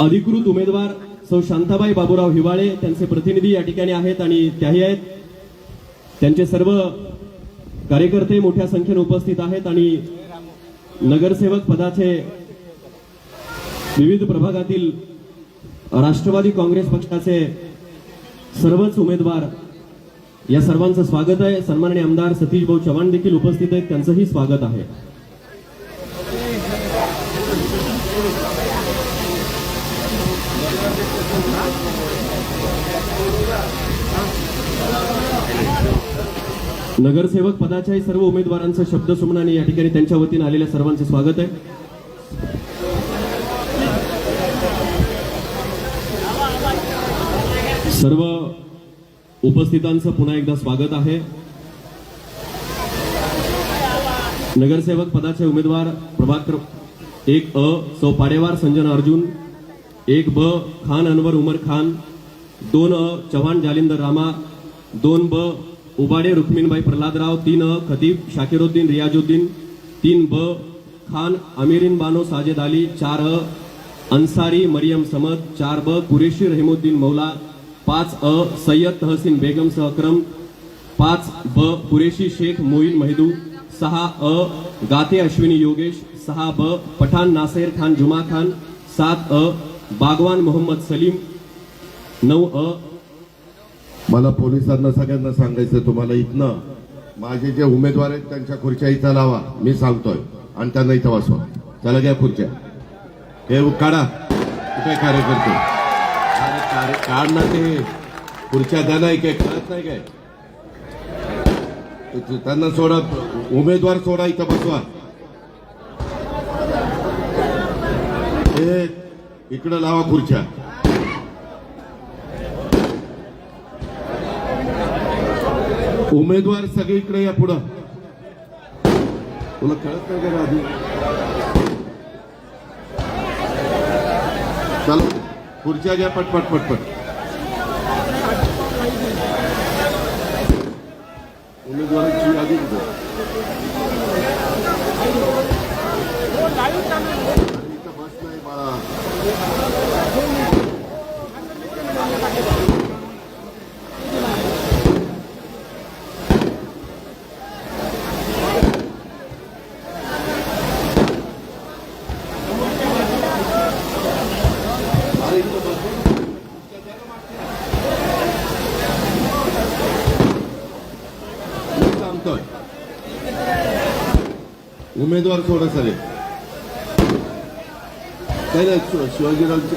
अधिकृत उमेदवार सौ शांताबाई बाबूराव हिवाळे त्यांचे प्रतिनिधी या ठिकाणी आहेत आणि त्याही आहेत. त्यांचे सर्व कार्यकर्ते मोठ्या संख्येने उपस्थित आहेत आणि नगरसेवक पदाचे विविध प्रभागातील राष्ट्रवादी काँग्रेस पक्षाचे सर्वच उमेदवार या सर्वांचं स्वागत आहे. सन्माननीय आमदार सतीश भाऊ चव्हाण देखील उपस्थित आहेत. त्यांचंही स्वागत आहे. नगरसेवक पदाच्याही सर्व उमेदवारांचं शब्द सुमनाने या ठिकाणी त्यांच्या वतीने आलेल्या सर्वांचं स्वागत आहे. सर्व उपस्थितांचं पुन्हा एकदा स्वागत आहे. नगरसेवक पदाचे उमेदवार प्रभाकर एक अ सौ पाडेवार संजन अर्जुन एक ब खान अनवर उमर खान दोन अ चव्हाण जालिंदर रामा दोन ब उबाडे रुक्मिणबाई प्रल्हादराव तीन अ खतीब शाकिरुद्दीन रियाजुद्दीन तीन ब खान अमिरीन बानो साजेद अली चार अ अन्सारी मरियम समद चार ब कुरेशी रहिमुद्दीन मौला पाच अ सय्यद तहसीन बेगम सह अक्रम पाच ब कुरेशी शेख मोईन महिदू सहा अ गाते अश्विनी योगेश सहा ब पठाण नासेर खान जुमा खान सात अ बागवान मोहम्मद सलीम नऊ अ मला पोलिसांना सगळ्यांना सांगायचं तुम्हाला इथनं. माझे जे उमेदवार आहेत त्यांच्या खुर्च्या इथं लावा. मी सांगतोय. आणि त्यांना इथं वाचवा. त्याला घ्या खुर्च्या. हे काढा. कुठे कार्यकर्ते? कार्य- काढ ना ते. खुर्च्या द्या नाही काय कळत नाही काय? त्यांना सोडा. उमेदवार सोडा इथं बसवा. हे इकडं लावा खुर्च्या. उमेदवार सगळीकडे या पुढं. तुला कळत नाही का आधी चला खुर्च्या घ्या पटपट पटपट उमेदवारांची यादी कुठं? अरे इथं बस नाही बाळा अरे इथं बस मी सांगतोय उमेदवार थोडं सरे काही नाही शिवाजीराव शिवाजीरावचे